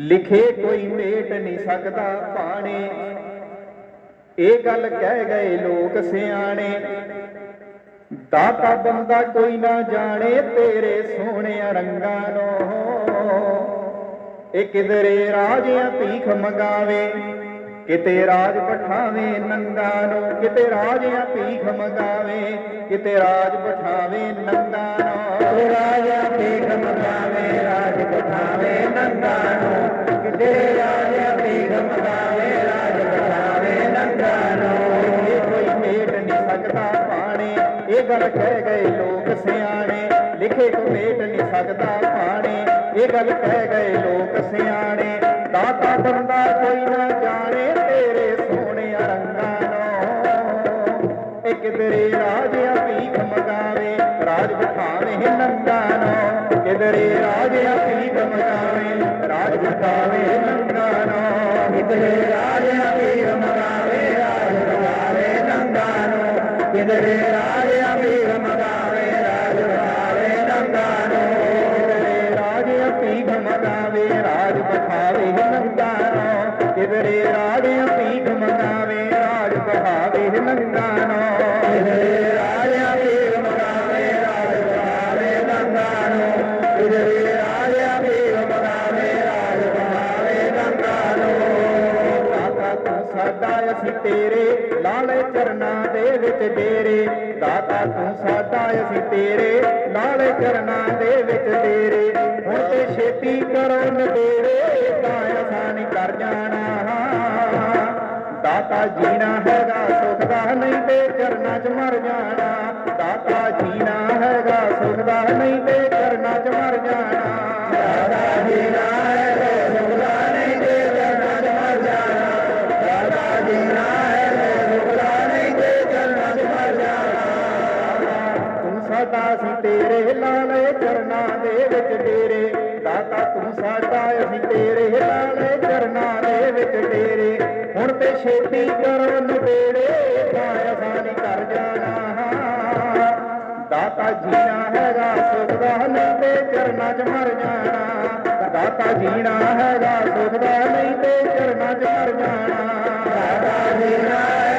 ਲਿਖੇ ਕੋਈ ਮੇਟ ਨਹੀਂ ਸਕਦਾ ਪਾਣੇ। ਇਹ ਗੱਲ ਕਹਿ ਗਏ ਲੋਕ ਸਿਆਣੇ। ਦਾਤਾ ਬੰਦਾ ਕੋਈ ਨਾ ਜਾਣੇ ਤੇਰੇ ਸੋਹਣਿਆ ਰੰਗਾਂ ਨੂੰ। ਇਹ ਕਿਧਰੇ ਰਾਜਿਆਂ ਭੀਖ ਮੰਗਾਵੇ, ਕਿਤੇ ਰਾਜ ਪਠਾਵੇ ਨੰਦਾ ਨੂੰ। ਕਿਤੇ ਰਾਜਿਆਂ ਭੀਖ ਮੰਗਾਵੇ, ਕਿਤੇ ਰਾਜ ਪਠਾਵੇ ਨੰਦਾ ਨੂੰ। ਰਾਜਾ ਭੀਖ ਮੰਗਾਵੇ, ਰਾਜ ਪਠਾਵੇ ਨੰਦਾ ਨੂੰ। ਗੱਲ ਕਹਿ ਗਏ ਲੋਕ ਸਿਆਣੇ, ਲਿਖੇ ਕੋ ਮੇਟ ਨਹੀਂ ਸਕਦਾ ਪਾਣੇ। ਇਹ ਗੱਲ ਕਹਿ ਗਏ ਲੋਕ ਸਿਆਣੇ, ਦਾਤਾ ਬੰਦਾ ਕੋਈ ਨਾ ਜਾਣੇ ਤੇਰੇ ਸੋਹਣੇ ਰੰਗਾਂ ਨੂੰ ਇਹ ਕਿਧਰੇ ਰਾਜਿਆਂ ਭੀਖ ਮਗਾਵੇ, ਰਾਜ ਬਿਠਾਵੇ ਨੰਗਾ ਨੂੰ ਕਿਧਰੇ ਰਾਜਿਆਂ ਭੀਖ ਮਗਾਵੇ, ਰਾਜ ਬਿਠਾਵੇ ਨੰਗਾ ਨੂੰ ਕਿਧਰੇ ਰਾਜਿਆਂ ਭੀਖ ਮਗਾਵੇ, ਰਾਜ ਬਿਠਾਵੇ ਨੰਗਾ ਨੂੰ ਕਿਧਰੇ ਰਾਜਿਆਂ ਰਾਜ ਬਿਠਾਵੇ ਨੰਗਾ ਨੂੰ ਕਿਧਰੇ ਰਾਜਿਆਂ ਭੀਖ ਮਗਾਵੇ ਰਾਜ ਬਿਠਾਵੇ ਨੰਗਾ ਨੂੰ ਕਿਧਰੇ ਰਾਜਿਆਂ ਭੀਖ ਮਗਾਵੇ ਰਾਜ ਬਿਠਾਵੇ ਨੰਗਾ ਨੂੰ ਦਾਤਾ ਤੂੰ ਸਾਡਾ ਅਸੀਂ ਤੇਰੇ ਲਾਲੇ ਚਰਨਾਂ ਦੇ ਵਿੱਚ ਡੇਰੇ। ਦਾਤਾ ਤੂੰ ਸਾਡਾ ਅਸੀਂ ਤੇਰੇ ਲਾਲੇ ਚਰਨਾਂ ਦੇ ਵਿੱਚ ਡੇਰੇ। ਹੁਣ ਤੇ ਛੇਤੀ ਕਰੋ ਨਵੇੜੇ ਤਾਂ ਆਸਾਨ ਕਰ ਜਾਣਾ। ਦਾਤਾ ਜੀਣਾ ਹੈਗਾ, ਸੁਖ ਦਾ ਨਹੀਂ ਤੇ ਚਰਨਾ 'ਚ ਮਰ ਜਾਣਾ। ਦਾਤਾ ਜੀਣਾ ਹੈਗਾ, ਸੁਖ ਦਾ ਨਹੀਂ ਤੇ ਚਰਨਾ 'ਚ ਮਰ ਜਾਣਾ। ਦਾਤਾ ਜੀਣਾ ਹੈਗਾ, ਸੁਖ ਦਾ ਨਹੀਂ ਤੇ ਚਰਨਾਂ 'ਚ ਮਰ ਜਾਣਾ। ਦਾਤਾ ਜੀਣਾ ਹੈਗਾ, ਸੁਖ ਦਾ ਨਹੀਂ ਤੇ ਚਰਨਾ 'ਚ ਮਰ ਜਾਣਾ। ਤੂੰ ਸਾਡਾ ਸੀ ਤੇਰੇ ਲਾਲੇ ਚਰਨਾਂ ਦੇ ਵਿੱਚ ਡੇਰੇ। ਦਾਤਾ ਤੂੰ ਸਾਡਾ ਅਸੀਂ ਤੇਰੇ ਲਾਲੇ ਚਰਨਾਂ ਦੇ ਵਿੱਚ ਡੇਰੇ। ਛੇਤੀ ਕਰੋ ਨਵੇੜੇ ਤਾਂ ਆਸਾਨੀ ਕਰ ਜਾਣਾ। ਦਾਤਾ ਜੀਣਾ ਹੈਗਾ ਸੁਖ ਦਾ ਨਹੀਂ ਤੇ ਚਰਨਾਂ 'ਚ ਮਰ ਜਾਣਾ। ਦਾਤਾ ਜੀਣਾ ਹੈਗਾ ਸੁਖ ਦਾ ਨਹੀਂ ਤੇ ਚਰਨਾਂ 'ਚ ਮਰ ਜਾਣਾ। ਦਾਤਾ ਜੀਣਾ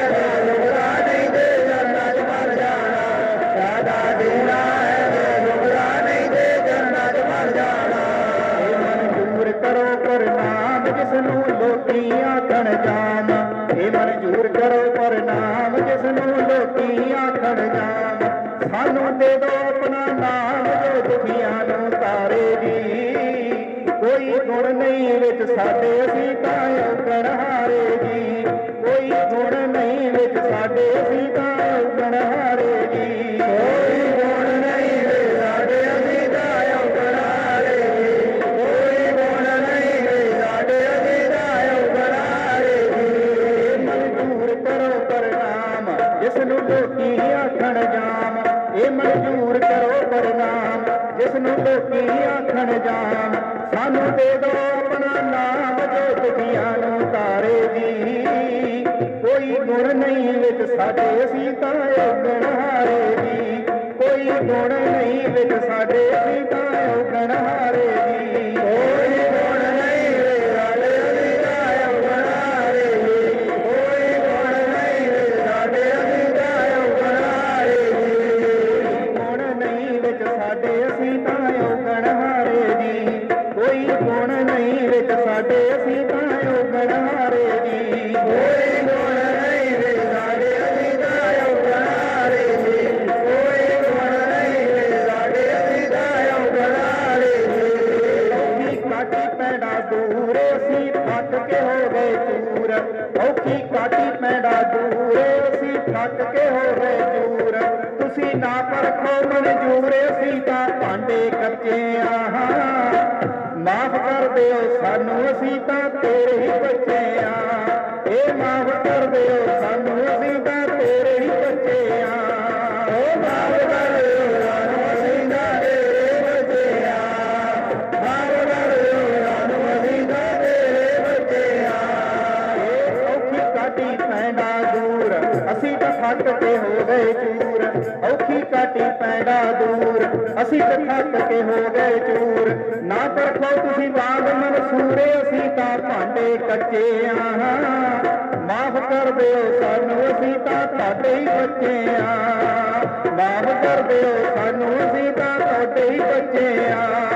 ਸਾਨੂੰ ਦੇ ਦੋ ਆਪਣਾ ਨਾਮ, ਜੋ ਦੁਖੀਆਂ ਨੂੰ ਤਾਰੇ ਜੀ। ਕੋਈ ਗੁਣ ਨਹੀਂ ਵਿੱਚ ਸਾਡੇ, ਅਸੀਂ ਤਾਂ ਔਗਣ ਹਾਰੇ ਜੀ। ਕੋਈ ਗੁਣ ਨਹੀਂ ਵਿੱਚ ਸਾਡੇ, ਅਸੀਂ ਤਾਂ ਔਗਣ ਹਾਰੇ ਜੀ। ਕੋਈ ਗੁਣ ਨਹੀਂ ਵਿੱਚ ਸਾਡੇ, ਅਸੀਂ ਤਾਂ ਔਗਣ ਹਾਰੇ ਜੀ। ਕੋਈ ਗੁਣ ਨਹੀਂ ਵਿੱਚ ਸਾਡੇ, ਅਸੀਂ ਤਾਂ ਔਗਣ ਹਾਰੇ ਜੀ। ਮਨਜ਼ੂਰ ਕਰੋ ਪ੍ਰਣਾਮ, ਜਿਸ ਨੂੰ ਲੋਕੀ ਆਖਣ ਜਾਮ ਮਨਜ਼ੂਰ ਕਰੋ ਪ੍ਰਣਾਮ ਜਿਸ ਨੂੰ ਲੋਕੀ ਆਖਣ ਜਾਮ। ਸਾਨੂੰ ਦੇ ਦੋ ਆਪਣਾ ਨਾਮ, ਜੋ ਦੁਖੀਆਂ ਨੂੰ ਤਾਰੇ ਜੀ ਕੋਈ ਗੁਣ ਨਹੀਂ ਵਿੱਚ ਸਾਡੇ ਅਸੀਂ ਤਾਂ ਔਗਣ ਜੀ ਕੋਈ ਗੁਣ ਨਹੀਂ ਵਿੱਚ ਸਾਡੇ ਅਸੀਂ ਪੈਂਡਾ ਦੂਰ ਅਸੀਂ ਥੱਕ ਕੇ ਹੋ ਚੂਰ ਔਖੀ ਕਾਟੀ ਪੈਂਡਾ ਦੂਰ ਅਸੀਂ ਥੱਕ ਕੇ ਹੋ ਚੂਰ ਤੁਸੀਂ ਨਾ ਪਰਖੋ ਮਨਜੂਰ ਸੀ ਤਾਂ ਭਾਂਡੇ ਕੱਚੇ ਆਹਾਂ। ਮਾਫ ਕਰ ਦਿਓ ਸਾਨੂੰ ਅਸੀਂ ਤਾਂ ਤੇਰੇ ਹੀ ਬੱਚੇ ਆ। ਇਹ ਮਾਫ ਕਰ ਦਿਓ ਔਖੀ ਕਾਟੀ ਪੈਂਡਾ ਦੂਰ। ਅਸੀਂ ਤਾਂ ਥੱਕ ਕੇ ਹੋ ਗਏ ਚੂਰ। ਨਾ ਪਰਖੋ ਤੁਸੀਂ ਬਾਗ ਮਨਸੂਰੇ, ਅਸੀਂ ਤਾਂ ਭਾਂਡੇ ਕੱਚੇ ਆਂ। ਮਾਫ ਕਰ ਦਿਓ ਸਾਨੂੰ, ਅਸੀਂ ਤਾਂ ਤੁਹਾਡੇ ਹੀ ਬੱਚੇ ਆਂ। ਮਾਫ ਕਰ ਦਿਓ ਸਾਨੂੰ, ਅਸੀਂ ਤਾਂ ਤੁਹਾਡੇ ਹੀ ਬੱਚੇ ਆਂ।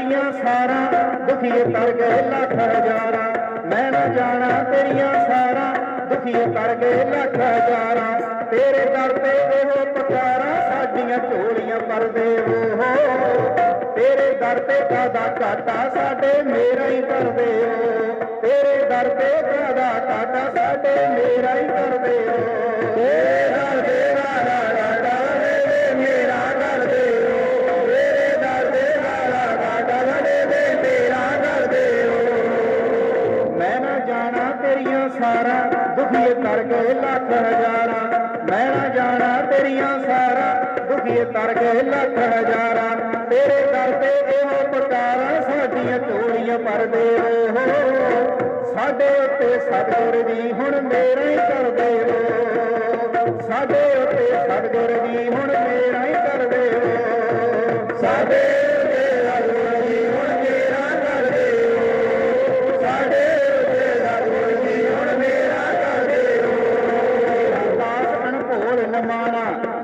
ਜਾਣਾ ਤੇਰੀਆਂ ਸਾਰਾਂ ਦੁਖੀਏ ਤਰ ਗਏ ਲੱਖ ਹਜ਼ਾਰਾਂ। ਮੈਂ ਨਾ ਜਾਣਾ ਤੇਰੀਆਂ ਸਾਰਾਂ ਦੁਖੀਏ ਤਰ ਗਏ ਲੱਖ ਹਜ਼ਾਰਾਂ। ਤੇਰੇ ਦਰ ਤੇ ਇਹੋ ਪੁਕਾਰਾਂ, ਸਾਡੀਆਂ ਝੋਲੀਆਂ ਭਰਦੇ ਹੋ। ਤੇਰੇ ਦਰ ਤੇ ਕਾਦਾ ਘਾਟਾ, ਸਾਡੇ ਮੇਰਾ ਹੀ ਕਰਦੇ ਹੋ। ਤੇਰੇ ਦਰ ਤੇ ਕਾਦਾ ਘਾਟਾ, ਸਾਡੇ ਮੇਰਾ ਹੀ ਕਰਦੇ ਹੋ। ਦੁਖੀਏ ਕਰ ਗਏ ਲੱਖ ਹਜ਼ਾਰਾਂ, ਮੈਂ ਨਾ ਜਾਣਾ ਤੇਰੀਆਂ ਸਾਰਾ ਦੁਖੀਏ ਤਰ ਗਏ ਲੱਖ ਹਜ਼ਾਰਾਂ, ਤੇਰੇ ਦਰ ਤੇ ਇਹੋ ਪੁਕਾਰਾਂ, ਸਾਡੀਆਂ ਝੋਲੀਆਂ ਭਰਦੇ ਹੋ ਸਾਡੇ ਉੱਤੇ ਸਤਿਗੁਰ ਜੀ ਹੁਣ ਮੇਰਾ ਹੀ ਕਰਦੇ ਹੋ ਸਾਡੇ ਉੱਤੇ ਸਤਿਗੁਰ ਜੀ ਹੁਣ ਮੇਰਾ ਹੀ ਕਰਦੇ ਹੋ ਸਾਡੇ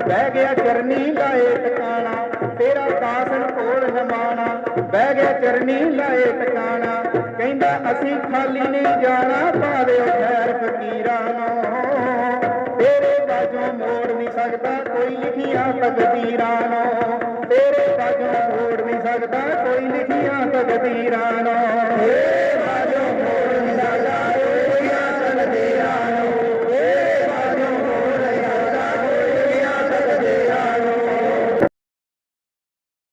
ਬਹਿ ਗਿਆ ਚਰਨੀ ਲਾਏ ਟਿਕਾਣਾ ਤੇਰਾ ਦਾਸ ਅਨਭੋਲ ਨਮਾਣਾ। ਬਹਿ ਗਿਆ ਚਰਨੀ ਲਾਏ ਟਿਕਾਣਾ ਕਹਿੰਦਾ ਅਸੀਂ ਖਾਲੀ ਨਹੀਂ ਜਾਣਾ ਪਾ ਦਿਓ ਖੈਰ ਫਕੀਰਾਂ ਨੂੰ ਤੇਰੇ ਬਾਝੋਂ ਮੋੜ ਨਹੀਂ ਸਕਦਾ ਕੋਈ ਲਿਖੀਆਂ ਤਕਦੀਰਾਂ ਨੂੰ। ਤੇਰੇ ਬਾਝੋਂ ਮੋੜ ਨਹੀਂ ਸਕਦਾ ਕੋਈ ਲਿਖੀਆਂ ਤਕਦੀਰਾਂ ਨੂੰ।